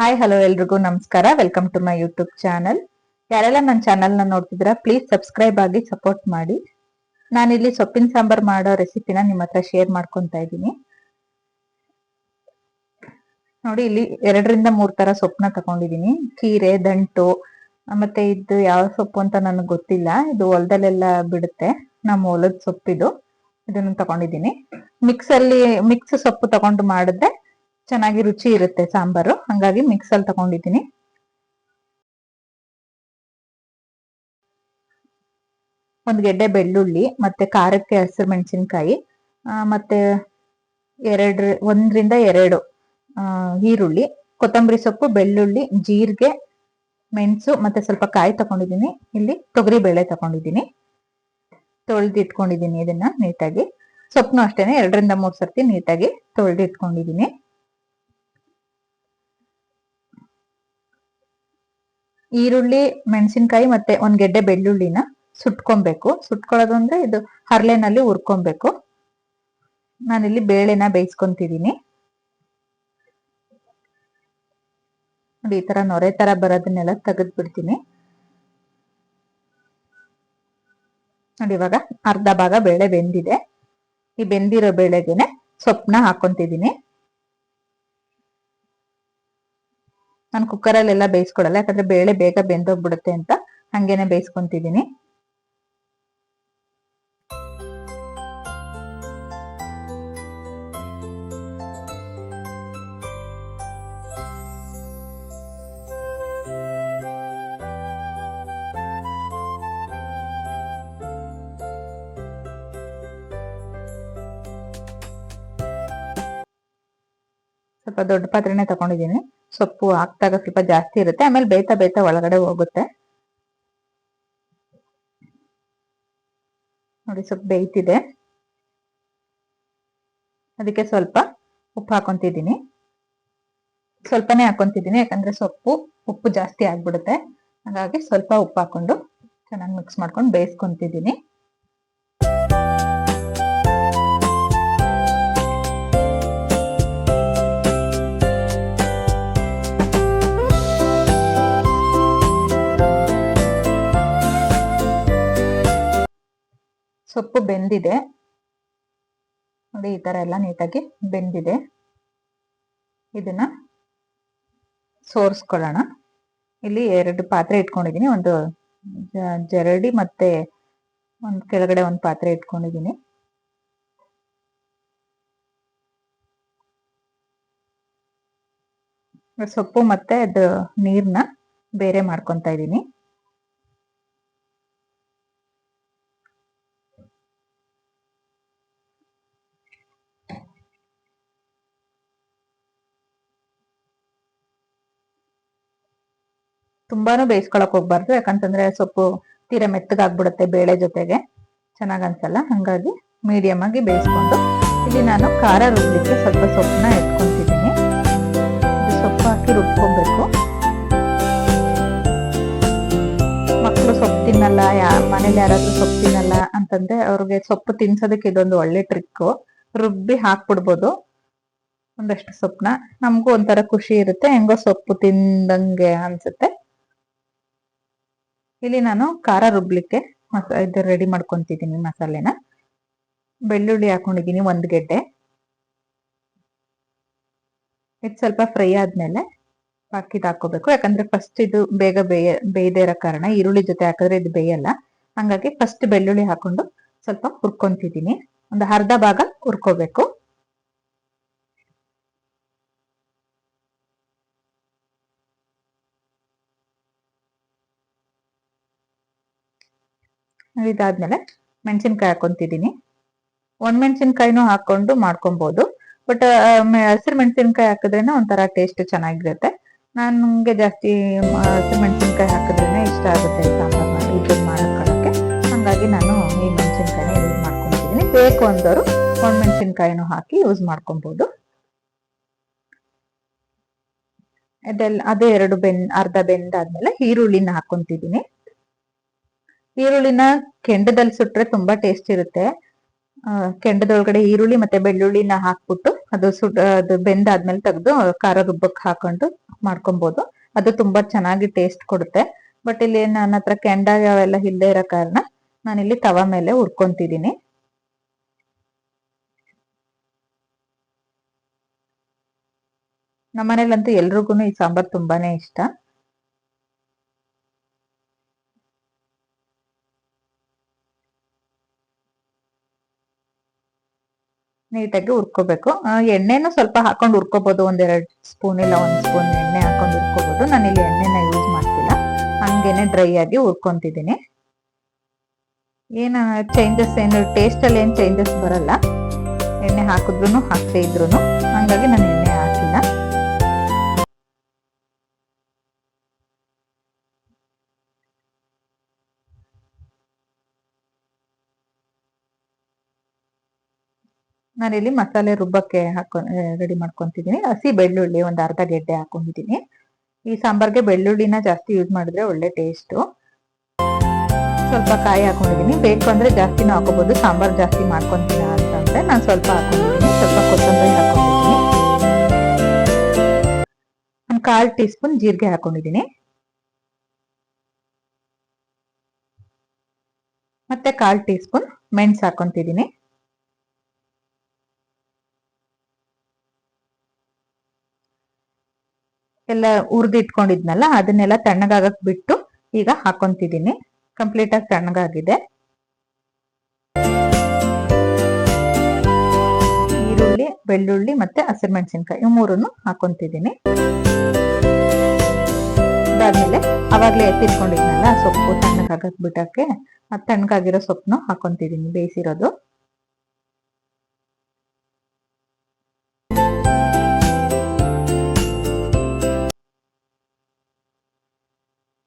Hi hello ಎಲ್ರಿಗೂ ನಮಸ್ಕಾರ. Welcome to my YouTube channel ಯಾರೆಲ್ಲ ನನ್ನ ಚಾನಲ್ನ ನೋಡ್ತಿದ್ದೀರಾ ಪ್ಲೀಸ್ ಸಬ್ಸ್ಕ್ರೈಬ್ ಆಗಿ ಸಪೋರ್ಟ್ ಮಾಡಿ. ನಾನಿಲ್ಲಿ ಸೊಪ್ಪಿನ ಸಾಂಬಾರ್ ಮಾಡೋ ರೆಸಿಪಿನ ನಿಮ್ಮ ಹತ್ರ ಶೇರ್ ಮಾಡ್ಕೊಂತ ಇದ್ದೀನಿ. ನೋಡಿ, ಇಲ್ಲಿ ಎರಡರಿಂದ ಮೂರ್ ತರ ಸೊಪ್ಪನ್ನ ತಗೊಂಡಿದೀನಿ ಕೀರೆ, ದಂಟು, ಮತ್ತೆ ಇದು ಯಾವ ಸೊಪ್ಪು ಅಂತ ನನಗೆ ಗೊತ್ತಿಲ್ಲ. ಇದು ಹೊಲದಲ್ಲೆಲ್ಲ ಬಿಡುತ್ತೆ. ನಮ್ಮ ಹೊಲದ ಸೊಪ್ಪಿದು. ಇದನ್ನು ತಗೊಂಡಿದೀನಿ ಮಿಕ್ಸಲ್ಲಿ ಮಿಕ್ಸ್ ಸೊಪ್ಪು ತಗೊಂಡು ಮಾಡಿದ್ರೆ ಚೆನ್ನಾಗಿ ರುಚಿ ಇರುತ್ತೆ ಸಾಂಬಾರು. ಹಂಗಾಗಿ ಮಿಕ್ಸ್ ಅಲ್ಲಿ ತಗೊಂಡಿದ್ದೀನಿ. ಒಂದು ಗೆಡ್ಡೆ ಬೆಳ್ಳುಳ್ಳಿ, ಮತ್ತೆ ಖಾರಕ್ಕೆ ಹಸಿರು ಮೆಣಸಿನ್ಕಾಯಿ ಮತ್ತೆ ಎರಡು ಒಂದರಿಂದ ಎರಡು ಈರುಳ್ಳಿ, ಕೊತ್ತಂಬರಿ ಸೊಪ್ಪು, ಬೆಳ್ಳುಳ್ಳಿ, ಜೀರಿಗೆ, ಮೆಣಸು, ಮತ್ತೆ ಸ್ವಲ್ಪ ಕಾಯಿ ತಗೊಂಡಿದ್ದೀನಿ. ಇಲ್ಲಿ ತೊಗರಿ ಬೇಳೆ ತಗೊಂಡಿದ್ದೀನಿ. ತೊಳೆದಿಟ್ಕೊಂಡಿದ್ದೀನಿ ಇದನ್ನ ನೀಟಾಗಿ. ಸೊಪ್ಪನ್ನು ಅಷ್ಟೇನೆ, ಎರಡರಿಂದ ಮೂರು ಸರ್ತಿ ನೀಟಾಗಿ ತೊಳೆದು ಈರುಳ್ಳಿ, ಮೆಣಸಿನ್ಕಾಯಿ ಮತ್ತೆ ಒಂದ್ ಗೆಡ್ಡೆ ಬೆಳ್ಳುಳ್ಳಿನ ಸುಟ್ಕೊಬೇಕು. ಸುಟ್ಕೊಳ್ಳೋದು ಅಂದ್ರೆ ಇದು ಹರ್ಲೆನಲ್ಲಿ ಹುರ್ಕೊಬೇಕು. ನಾನಿಲ್ಲಿ ಬೇಳೆನ ಬೇಯಿಸ್ಕೊಂತಿದ್ದೀನಿ. ನೋಡಿ, ಈ ತರ ನೊರೆ ತರ ಬರೋದನ್ನೆಲ್ಲ ತೆಗೆದ್ ಬಿಡ್ತೀನಿ ನೋಡಿ, ಇವಾಗ ಅರ್ಧ ಭಾಗ ಬೇಳೆ ಬೆಂದಿದೆ. ಈ ಬೆಂದಿರೋ ಬೇಳೆಗೆನೆ ಸೊಪ್ಪನ್ನ ಹಾಕೊಂತಿದ್ದೀನಿ ನಾನು ಕುಕ್ಕರಲ್ಲೆಲ್ಲ ಬೇಯಿಸ್ಕೊಡಲ್ಲ ಯಾಕಂದ್ರೆ ಬೇಳೆ ಬೇಗ ಬೆಂದೋಗ್ಬಿಡುತ್ತೆ ಅಂತ ಹಂಗೇನೆ ಬೇಯಿಸ್ಕೊಂತಿದ್ದೀನಿ. ಸ್ವಲ್ಪ ದೊಡ್ಡ ಪಾತ್ರೆನೆ ತಗೊಂಡಿದ್ದೀನಿ. ಸೊಪ್ಪು ಹಾಕ್ದಾಗ ಸ್ವಲ್ಪ ಜಾಸ್ತಿ ಇರುತ್ತೆ. ಆಮೇಲೆ ಬೇಯ್ತಾ ಬೇಯ್ತಾ ಒಳಗಡೆ ಹೋಗುತ್ತೆ. ನೋಡಿ ಸ್ವಲ್ಪ ಬೇಯ್ತಿದೆ. ಅದಕ್ಕೆ ಸ್ವಲ್ಪ ಉಪ್ಪು ಹಾಕೊಂತಿದ್ದೀನಿ. ಸ್ವಲ್ಪನೇ ಹಾಕೊಂತಿದ್ದೀನಿ. ಯಾಕಂದ್ರೆ ಸೊಪ್ಪು, ಉಪ್ಪು ಜಾಸ್ತಿ ಆಗ್ಬಿಡುತ್ತೆ. ಹಾಗಾಗಿ ಸ್ವಲ್ಪ ಉಪ್ಪು ಹಾಕೊಂಡು ಚೆನ್ನಾಗಿ ಮಿಕ್ಸ್ ಮಾಡ್ಕೊಂಡು ಬೇಯಿಸ್ಕೊಂತಿದ್ದೀನಿ. ಸೊಪ್ಪು ಬೆಂದಿದೆ. ನೋಡಿ, ಈ ತರ ಎಲ್ಲ ನೀಟಾಗಿ ಬೆಂದಿದೆ. ಇದನ್ನ ಸೋರ್ಸ್ಕೊಳ್ಳೋಣ. ಇಲ್ಲಿ ಎರಡು ಪಾತ್ರೆ ಇಟ್ಕೊಂಡಿದ್ದೀನಿ. ಒಂದು ಜರಡಿ ಮತ್ತೆ ಒಂದು ಕೆಳಗಡೆ ಒಂದು ಪಾತ್ರೆ ಇಟ್ಕೊಂಡಿದ್ದೀನಿ. ಸೊಪ್ಪು ಮತ್ತೆ ಅದು ನೀರನ್ನ ಬೇರೆ ಮಾಡ್ಕೊತಾ ಇದ್ದೀನಿ ತುಂಬಾನು ಬೇಯಿಸ್ಕೊಳಕ್ ಹೋಗ್ಬಾರ್ದು, ಯಾಕಂತಂದ್ರೆ ಸೊಪ್ಪು ತೀರಾ ಮೆತ್ತಗಾಗ್ಬಿಡುತ್ತೆ ಬೇಳೆ ಜೊತೆಗೆ. ಚೆನ್ನಾಗ್ ಅನ್ಸಲ್ಲ ಹಂಗಾಗಿ ಮೀಡಿಯಂ ಆಗಿ ಬೇಯಿಸ್ಕೊಂಡು ಇಲ್ಲಿ ನಾನು ಖಾರ ರುಬ್ಲಿಕ್ಕೆ ಸ್ವಲ್ಪ ಸೊಪ್ಪನ್ನ ಎತ್ಕೊಂತಿದ್ದೀನಿ. ಸೊಪ್ಪು ಹಾಕಿ ರುಬ್ಕೊಬೇಕು. ಮಕ್ಕಳು ಸೊಪ್ಪು ತಿನ್ನಲ್ಲ ಯಾ ಮನೇಲಿ ಯಾರಾದ್ರೂ ಸೊಪ್ಪು ತಿನ್ನಲ್ಲ ಅಂತಂದ್ರೆ ಅವ್ರಿಗೆ ಸೊಪ್ಪು ತಿನ್ಸೋದಕ್ಕೆ ಇದೊಂದು ಒಳ್ಳೆ ಟ್ರಿಕ್ ರುಬ್ಬಿ ಹಾಕ್ಬಿಡ್ಬೋದು. ಒಂದಷ್ಟು ಸೊಪ್ಪನ್ನ. ನಮಗೂ ಒಂಥರ ಖುಷಿ ಇರುತ್ತೆ, ಹೆಂಗೋ ಸೊಪ್ಪು ತಿಂದಂಗೆ ಅನ್ಸುತ್ತೆ. ಇಲ್ಲಿ ನಾನು ಖಾರ ರುಬ್ಲಿಕ್ಕೆ ಮಸ, ಇದು ರೆಡಿ ಮಾಡ್ಕೊಂತಿದ್ದೀನಿ ಮಸಾಲೆನ. ಬೆಳ್ಳುಳ್ಳಿ ಹಾಕೊಂಡಿದ್ದೀನಿ ಒಂದು ಗೆಡ್ಡೆ. ಇದು ಸ್ವಲ್ಪ ಫ್ರೈ ಆದ್ಮೇಲೆ ಬಾಕಿದ್ ಹಾಕೋಬೇಕು. ಯಾಕಂದ್ರೆ ಫಸ್ಟ್ ಇದು ಬೇಗ ಬೇಯ, ಬೇಯದೇ ಇರೋ ಕಾರಣ ಈರುಳ್ಳಿ ಜೊತೆ ಹಾಕಿದ್ರೆ ಇದು ಬೇಯಲ್ಲ. ಹಂಗಾಗಿ ಫಸ್ಟ್ ಬೆಳ್ಳುಳ್ಳಿ ಹಾಕೊಂಡು ಸ್ವಲ್ಪ ಹುರ್ಕೊಂತಿದ್ದೀನಿ. ಒಂದು ಅರ್ಧ ಭಾಗ ಹುರ್ಕೋಬೇಕು. ಇದಾದ್ಮೇಲೆ ಮೆಣಸಿನ್ಕಾಯಿ ಹಾಕೊಂತಿದ್ದೀನಿ. ಒಣ ಮೆಣಸಿನ್ಕಾಯಿನೂ ಹಾಕೊಂಡು ಮಾಡ್ಕೊಬಹುದು ಬಟ್ ಹಸಿರು ಮೆಣಸಿನ್ಕಾಯಿ ಹಾಕಿದ್ರೇನೆ ಒಂಥರ ಟೇಸ್ಟ್ ಚೆನ್ನಾಗಿರುತ್ತೆ. ನನಗೆ ಜಾಸ್ತಿ ಹಸಿರು ಮೆಣಸಿನ್ಕಾಯಿ ಹಾಕಿದ್ರೇನೆ ಇಷ್ಟ ಆಗುತ್ತೆ ಸಾಂಬಾರು ಮಾಡಿ ಇದನ್ನ ಹಂಗಾಗಿ ನಾನು ಈ ಮೆಣಸಿನ್ಕಾಯಿನ ಯೂಸ್ ಮಾಡ್ಕೊತಿದ್ದೀನಿ. ಬೇಕು ಅಂದವರು ಒಣ ಮೆಣಸಿನ್ಕಾಯಿನೂ ಹಾಕಿ ಯೂಸ್ ಮಾಡ್ಕೊಬಹುದು ಅದೇ ಎರಡು ಬೆಂದ್ ಅರ್ಧ ಬೆಂದಾದ್ಮೇಲೆ ಈರುಳ್ಳಿನ ಹಾಕೊಂತಿದ್ದೀನಿ. ಈರುಳ್ಳಿನ ಕೆಂಡದಲ್ಲಿ ಸುಟ್ರೆ ತುಂಬಾ ಟೇಸ್ಟ್ ಇರುತ್ತೆ. ಕೆಂಡದೊಳಗಡೆ ಈರುಳ್ಳಿ ಮತ್ತೆ ಬೆಳ್ಳುಳ್ಳಿನ ಹಾಕ್ಬಿಟ್ಟು ಅದು ಸುಟ್, ಅದು ಬೆಂದಾದ್ಮೇಲೆ ತೆಗೆದು ಖಾರ ರುಬ್ಬಕ್ ಹಾಕೊಂಡು ಮಾಡ್ಕೊಬಹುದು ಅದು ತುಂಬಾ ಚೆನ್ನಾಗಿ ಟೇಸ್ಟ್ ಕೊಡುತ್ತೆ. ಬಟ್ ಇಲ್ಲಿ ನನ್ನ ಹತ್ರ ಕೆಂಡ ಅವೆಲ್ಲ ಇಲ್ಲದೆ ಇರೋ ಕಾರಣ ನಾನಿಲ್ಲಿ ತವ ಮೇಲೆ ಹುರ್ಕೊಂತಿದ್ದೀನಿ. ನಮ್ಮನೇಲಂತೂ ಎಲ್ರಿಗೂ ಈ ಸಾಂಬಾರ್ ತುಂಬಾನೇ ಇಷ್ಟ. ನೀಟಾಗಿ ಹುರ್ಕೋಬೇಕು. ಎಣ್ಣೆನೂ ಸ್ವಲ್ಪ ಹಾಕೊಂಡು ಹುರ್ಕೋಬಹುದು ಒಂದೆರಡು ಸ್ಪೂನ್ ಇಲ್ಲ ಒಂದು ಸ್ಪೂನ್ ಎಣ್ಣೆ ಹಾಕೊಂಡು ಹುರ್ಕೋಬಹುದು ನಾನು ಇಲ್ಲಿ ಎಣ್ಣೆನ ಯೂಸ್ ಮಾಡ್ತಿಲ್ಲ. ಹಂಗೇನೆ ಡ್ರೈ ಆಗಿ ಹುರ್ಕೊಂತಿದ್ದೀನಿ. ಏನ ಚೇಂಜಸ್ ಏನು ಟೇಸ್ಟ್ ಅಲ್ಲಿ ಏನ್ ಚೇಂಜಸ್ ಬರಲ್ಲ. ಎಣ್ಣೆ ಹಾಕಿದ್ರು ಹಾಕ್ತೇ ಇದ್ರು ಹಂಗಾಗಿ ನಾನು ನಾನಿಲ್ಲಿ ಮಸಾಲೆ ರುಬ್ಬಕ್ಕೆ ಹಾಕೊಂಡು ರೆಡಿ ಮಾಡ್ಕೊಂತಿದ್ದೀನಿ ಹಸಿ ಬೆಳ್ಳುಳ್ಳಿ ಒಂದು ಅರ್ಧ ಗೆಡ್ಡೆ ಹಾಕೊಂಡಿದ್ದೀನಿ ಈ ಸಾಂಬಾರ್ಗೆ ಬೆಳ್ಳುಳ್ಳಿನ ಜಾಸ್ತಿ ಯೂಸ್ ಮಾಡಿದ್ರೆ ಒಳ್ಳೆ ಟೇಸ್ಟು ಸ್ವಲ್ಪ ಕಾಯಿ ಹಾಕೊಂಡಿದ್ದೀನಿ ಬೇಕು ಅಂದರೆ ಜಾಸ್ತಿನೂ ಹಾಕೋಬಹುದು ಸಾಂಬಾರ್ ಜಾಸ್ತಿ ಮಾಡ್ಕೊಂತೀನಿ ಅಂತಂದರೆ ನಾನು ಸ್ವಲ್ಪ ಹಾಕೊಂಡಿದ್ದೀನಿ ಸ್ವಲ್ಪ ಕೊತ್ತಂಬರಿ ಹಾಕೊಂಡಿದ್ದೀನಿ ಒಂದು ಕಾಲ್ ಟೀ ಸ್ಪೂನ್ ಜೀರಿಗೆ ಹಾಕೊಂಡಿದ್ದೀನಿ ಮತ್ತೆ ಕಾಲ್ ಟೀ ಸ್ಪೂನ್ ಮೆಣಸು ಹಾಕೊಂತಿದ್ದೀನಿ ಎಲ್ಲ ಉರ್ದಿಟ್ಕೊಂಡಿದ್ನಲ್ಲ, ಅದನ್ನೆಲ್ಲ ತಣ್ಣಗಾಗಕ್ ಬಿಟ್ಟು ಈಗ ಹಾಕೊಂತಿದ್ದೀನಿ. ಕಂಪ್ಲೀಟ್ ಆಗಿ ತಣ್ಣಗಾಗಿದೆ. ಈರುಳ್ಳಿ, ಬೆಳ್ಳುಳ್ಳಿ ಮತ್ತೆ ಹಸಿರುಮೆಣಸಿನ್ಕಾಯಿ ಇವು ಮೂರನ್ನು ಹಾಕೊಂತಿದ್ದೀನಿ. ಅದಾದ್ಮೇಲೆ ಅವಾಗ್ಲೇ ಎತ್ತಿಟ್ಕೊಂಡಿದ್ನಲ್ಲ ಸೊಪ್ಪು ತಣ್ಣಗಾಗಕ್ ಬಿಟ್ಟಕ್ಕೆ ಆ ತಣ್ಣಗಾಗಿರೋ ಸೊಪ್ಪನ್ನು ಹಾಕೊಂತಿದ್ದೀನಿ ಬೇಯಿಸಿರೋದು.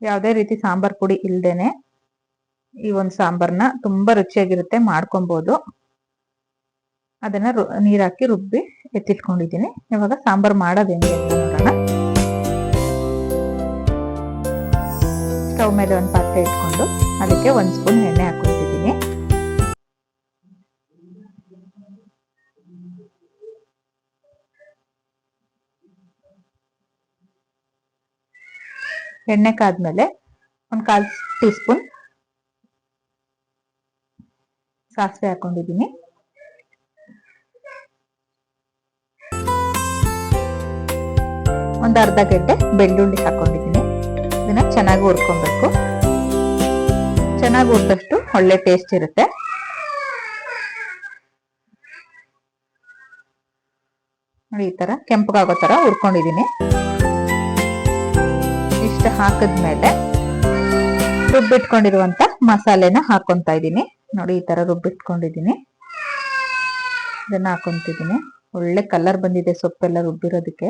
ಯಾವುದೇ ರೀತಿ ಸಾಂಬಾರ್ ಪುಡಿ ಇಲ್ದೇನೆ ಈ ಒಂದು ಸಾಂಬಾರ್ನ ತುಂಬಾ ರುಚಿಯಾಗಿರುತ್ತೆ, ಮಾಡ್ಕೊಬೋದು. ಅದನ್ನ ನೀರ್ ಹಾಕಿ ರುಬ್ಬಿ ಎತ್ತಿಟ್ಕೊಂಡಿದ್ದೀನಿ. ಇವಾಗ ಸಾಂಬಾರ್ ಮಾಡೋದೇನು ಅಂತ ನೋಡೋಣ. ಸ್ಟವ್ ಮೇಲೆ ಒಂದು ಪಾತ್ರೆ ಇಟ್ಕೊಂಡು ಅದಕ್ಕೆ ಒಂದು ಸ್ಪೂನ್ ಎಣ್ಣೆ ಎಣ್ಣೆ ಕಾದ್ಮೇಲೆ ಒಂದು ಕಾಲ್ ಟೀ ಸ್ಪೂನ್ ಸಾಸಿವೆ ಹಾಕೊಂಡಿದ್ದೀನಿ. ಒಂದು ಅರ್ಧ ಗಂಟೆ ಬೆಳ್ಳುಳ್ಳಿ ಹಾಕೊಂಡಿದ್ದೀನಿ. ಇದನ್ನ ಚೆನ್ನಾಗಿ ಹುರ್ಕೊಬೇಕು. ಚೆನ್ನಾಗಿ ಹುರಿದಷ್ಟು ಒಳ್ಳೆ ಟೇಸ್ಟ್ ಇರುತ್ತೆ. ನೋಡಿ ಈ ತರ ಕೆಂಪಗಾಗೋ ತರ ಹುರ್ಕೊಂಡಿದ್ದೀನಿ. ಇಷ್ಟು ಹಾಕಿದ್ಮೇಲೆ ರುಬ್ಬಿಟ್ಕೊಂಡಿರುವಂತ ಮಸಾಲೆನ ಹಾಕೊಂತ ಇದ್ದೀನಿ. ನೋಡಿ, ಈ ತರ ರುಬ್ಬಿಟ್ಕೊಂಡಿದ್ದೀನಿ. ಇದನ್ನ ಹಾಕೊಂತಿದ್ದೀನಿ. ಒಳ್ಳೆ ಕಲರ್ ಬಂದಿದೆ ಸೊಪ್ಪೆಲ್ಲ ರುಬ್ಬಿರೋದಕ್ಕೆ.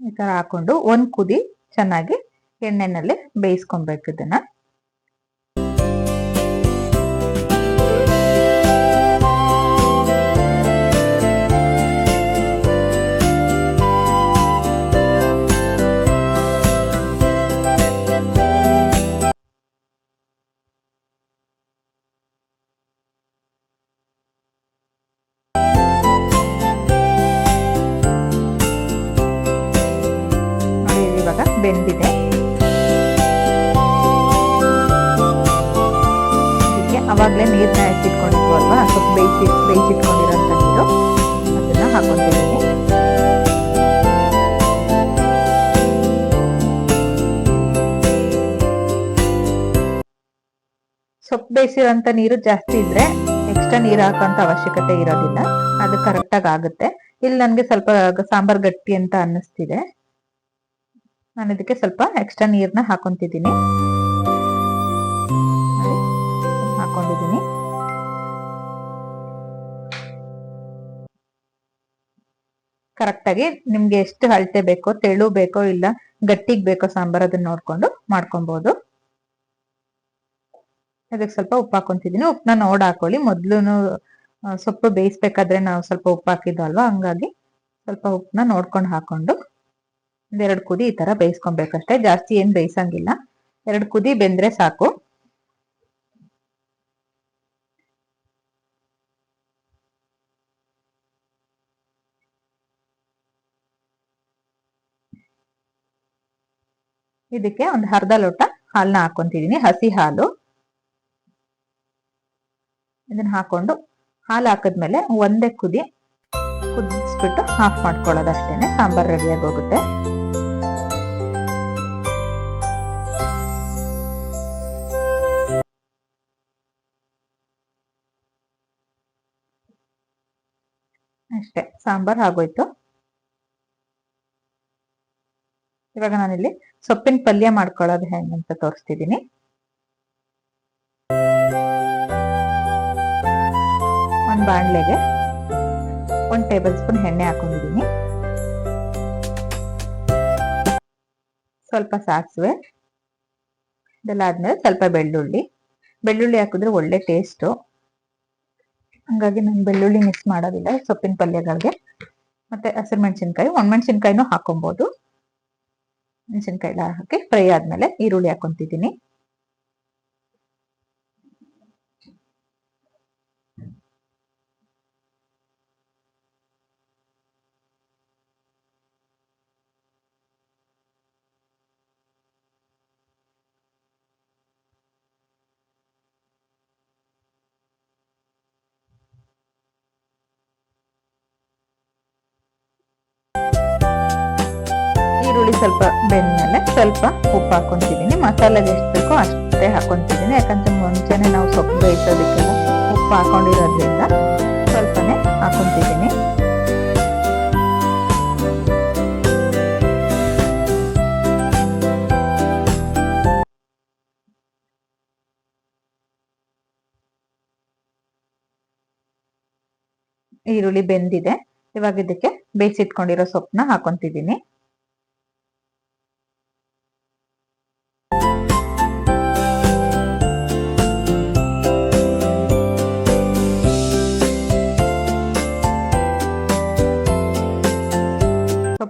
ಈ ತರ ಹಾಕೊಂಡು ಒಂದ್ ಕುದಿ ಚೆನ್ನಾಗಿ ಎಣ್ಣೆನಲ್ಲಿ ಬೇಯಿಸ್ಕೊಬೇಕು ಇದನ್ನ. ಬೇಯಿಸಿರೋಂಥ ನೀರು ಜಾಸ್ತಿ ಇದ್ರೆ ಎಕ್ಸ್ಟ್ರಾ ನೀರು ಹಾಕೋಂಥ ಅವಶ್ಯಕತೆ ಇರೋದಿಲ್ಲ. ಅದು ಕರೆಕ್ಟಾಗಿ ಆಗುತ್ತೆ. ಇಲ್ಲಿ ನನಗೆ ಸ್ವಲ್ಪ ಸಾಂಬಾರ್ ಗಟ್ಟಿ ಅಂತ ಅನ್ನಿಸ್ತಿದೆ. ನಾನು ಇದಕ್ಕೆ ಸ್ವಲ್ಪ ಎಕ್ಸ್ಟ್ರಾ ನೀರ್ನ ಹಾಕೊಂತಿದ್ದೀನಿ. ಹಾಕೊಂಡಿದ್ದೀನಿ. ಕರೆಕ್ಟಾಗಿ ನಿಮ್ಗೆ ಎಷ್ಟು ಅಳತೆ ಬೇಕೋ, ತೆಳು ಬೇಕೋ, ಇಲ್ಲ ಗಟ್ಟಿಗೆ ಬೇಕೋ ಸಾಂಬಾರ್ ಅದನ್ನ ನೋಡ್ಕೊಂಡು ಮಾಡ್ಕೊಬಹುದು ಅದಕ್ಕೆ ಸ್ವಲ್ಪ ಉಪ್ಪು ಹಾಕೊಂತಿದ್ದೀನಿ ಉಪ್ಪನ್ನ ನೋಡಿ ಹಾಕೊಳ್ಳಿ. ಮೊದ್ಲು ಸೊಪ್ಪು ಬೇಯಿಸ್ಬೇಕಾದ್ರೆ ನಾವು ಸ್ವಲ್ಪ ಉಪ್ಪು ಹಾಕಿದ್ವಲ್ವಾ? ಹಂಗಾಗಿ ಸ್ವಲ್ಪ ಉಪ್ಪನ್ನ ನೋಡ್ಕೊಂಡು ಹಾಕೊಂಡು ಒಂದೆರಡು ಕುದಿ ಈ ತರ ಬೇಯಿಸ್ಕೊಬೇಕಷ್ಟೇ. ಜಾಸ್ತಿ ಏನು ಬೇಯಿಸಂಗಿಲ್ಲ. ಎರಡು ಕುದಿ ಬೆಂದ್ರೆ ಸಾಕು. ಇದಕ್ಕೆ ಒಂದು ಅರ್ಧ ಲೋಟ ಹಾಲನ್ನ ಹಾಕೊಂತಿದ್ದೀನಿ ಹಸಿ ಹಾಲು. ಇದನ್ನ ಹಾಕೊಂಡು ಹಾಲು ಹಾಕಿದ್ಮೇಲೆ ಒಂದೇ ಕುದಿ ಕುದಿಸ್ಬಿಟ್ಟು ಹಾಫ್ ಮಾಡ್ಕೊಳ್ಳೋದು ಅಷ್ಟೇನೆ ಸಾಂಬಾರ್ ರೆಡಿಯಾಗಿ ಹೋಗುತ್ತೆ. ಅಷ್ಟೇ, ಸಾಂಬಾರ್ ಆಗೋಯ್ತು. ಇವಾಗ ನಾನಿಲ್ಲಿ ಸೊಪ್ಪಿನ ಪಲ್ಯ ಮಾಡ್ಕೊಳ್ಳೋದು ಹೆಂಗಂತ ತೋರಿಸ್ತಿದ್ದೀನಿ. ಬಾಣಲೆಗೆ ಒಂದು ಟೇಬಲ್ ಸ್ಪೂನ್ ಎಣ್ಣೆ ಹಾಕೊಂಡಿದ್ದೀನಿ. ಸ್ವಲ್ಪ ಸಾಸಿವೆ, ಇದೆಲ್ಲ ಆದ್ಮೇಲೆ ಸ್ವಲ್ಪ ಬೆಳ್ಳುಳ್ಳಿ. ಬೆಳ್ಳುಳ್ಳಿ ಹಾಕಿದ್ರೆ ಒಳ್ಳೆ ಟೇಸ್ಟು ಹಂಗಾಗಿ ನಾನು ಬೆಳ್ಳುಳ್ಳಿ ಮಿಕ್ಸ್ ಮಾಡೋದಿಲ್ಲ, ಸೊಪ್ಪಿನ ಪಲ್ಯಗಳಿಗೆ. ಮತ್ತೆ ಹಸಿರು ಮೆಣಸಿನ್ಕಾಯಿ ಒಣಮೆಣಸಿನ್ಕಾಯಿನೂ ಹಾಕೊಬೋದು. ಮೆಣಸಿನ್ಕಾಯಿ ಹಾಕಿ ಫ್ರೈ ಆದ್ಮೇಲೆ ಈರುಳ್ಳಿ ಹಾಕೊಂತಿದ್ದೀನಿ. ಸ್ವಲ್ಪ ಬೆಂದ್ಮೇಲೆ ಸ್ವಲ್ಪ ಉಪ್ಪು ಹಾಕೊಂತಿದ್ದೀನಿ ಮಸಾಲೆ ಎಷ್ಟು ಬೇಕೋ ಅಷ್ಟೇ ಹಾಕೊಂತಿದ್ದೀನಿ ಯಾಕಂದ್ರೆ ಮುಂಚೆನೆ ನಾವು ಸೊಪ್ಪು ಬೇಯಿಸೋದಕ್ಕೆಲ್ಲ ಉಪ್ಪು ಹಾಕೊಂಡಿರೋದ್ರಿಂದ ಸ್ವಲ್ಪನೇ ಹಾಕೊತಿದ್ದೀನಿ ಈರುಳ್ಳಿ ಬೆಂದಿದೆ. ಇವಾಗ ಇದಕ್ಕೆ ಬೇಯಿಸಿಟ್ಕೊಂಡಿರೋ ಸೊಪ್ಪನ್ನ ಹಾಕೊಂತಿದ್ದೀನಿ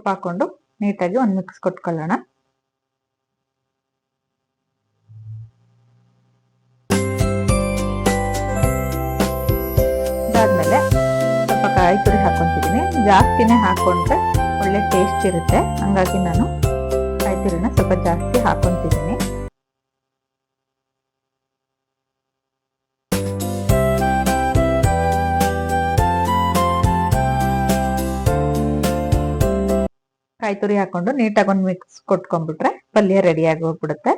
ಸೊಪ್ಪು ಹಾಕೊಂಡು ನೀಟಾಗಿ ಒಂದು ಮಿಕ್ಸ್ ಕೊಟ್ಕೊಳ್ಳೋಣ. ಇದಾದ್ಮೇಲೆ ಸ್ವಲ್ಪ ಕಾಯಿ ತುರಿ ಹಾಕೊಂತಿದ್ದೀನಿ ಜಾಸ್ತಿನೇ ಹಾಕೊಂಡ್ರೆ ಒಳ್ಳೆ ಟೇಸ್ಟ್ ಇರುತ್ತೆ. ಹಂಗಾಗಿ ನಾನು ಕಾಯಿ ತುರಿನ ಸ್ವಲ್ಪ ಜಾಸ್ತಿ ಹಾಕೊಂತಿದ್ದೀನಿ. ಕಾಯಿ ತುರಿ ಹಾಕೊಂಡು ನೀಟಾಗಿ ಒಂದು ಮಿಕ್ಸ್ ಕೊಟ್ಕೊಂಡ್ಬಿಟ್ರೆ ಪಲ್ಯ ರೆಡಿ ಆಗಿ ಹೋಗ್ಬಿಡುತ್ತೆ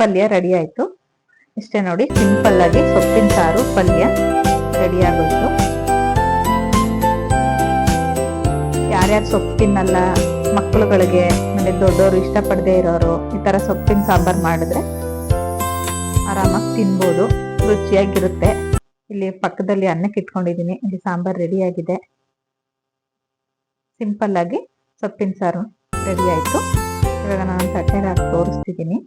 ಪಲ್ಯ ರೆಡಿ ಆಯ್ತು. ಇಷ್ಟೇ ನೋಡಿ ಸಿಂಪಲ್ ಆಗಿ ಸೊಪ್ಪಿನ ಸಾರು, ಪಲ್ಯ ರೆಡಿ ಆಗೋಯ್ತು. ಯಾರ್ಯಾರು ಸೊಪ್ಪು ತಿನ್ನಲ್ಲ ಮಕ್ಕಳುಗಳಿಗೆ ಮನೆ ದೊಡ್ಡವರು ಇಷ್ಟಪಡದೆ ಇರೋರು, ಈ ತರ ಸೊಪ್ಪಿನ ಸಾಂಬಾರ್ ಮಾಡಿದ್ರೆ ಆರಾಮಾಗಿ ತಿನ್ಬೋದು, ರುಚಿಯಾಗಿರುತ್ತೆ. ಇಲ್ಲಿ ಪಕ್ಕದಲ್ಲಿ ಅನ್ನಕ್ಕೆ ಇಟ್ಕೊಂಡಿದ್ದೀನಿ, ಇಲ್ಲಿ ಸಾಂಬಾರ್ ರೆಡಿ ಆಗಿದೆ. ಸಿಂಪಲ್ ಆಗಿ ಸೊಪ್ಪಿನ ಸಾರು ರೆಡಿ ಆಯ್ತು. ಇವಾಗ ನಾನು ತಟ್ಟೆಗೆ ಹಾಕಿ ತೋರಿಸ್ತಿದ್ದೀನಿ.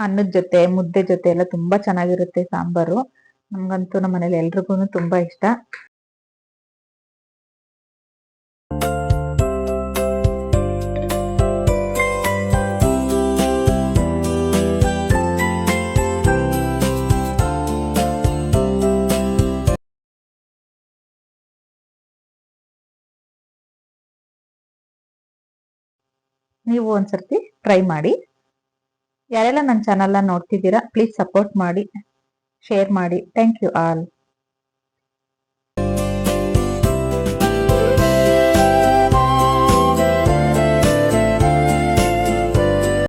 ಅನ್ನದ ಜೊತೆ, ಮುದ್ದೆ ಜೊತೆ ಎಲ್ಲ ತುಂಬಾ ಚೆನ್ನಾಗಿರುತ್ತೆ ಸಾಂಬಾರು. ನಮ್ಗಂತೂ ನಮ್ಮ ಮನೇಲಿ ಎಲ್ರಿಗೂ ತುಂಬಾ ಇಷ್ಟ. ನೀವು ಒಂದ್ಸರ್ತಿ ಟ್ರೈ ಮಾಡಿ. ಯಾರೆಲ್ಲ ನನ್ನ ಚಾನಲ್ನ ನೋಡ್ತಿದ್ದೀರಾ ಪ್ಲೀಸ್ ಸಪೋರ್ಟ್ ಮಾಡಿ ಶೇರ್ ಮಾಡಿ. Thank you all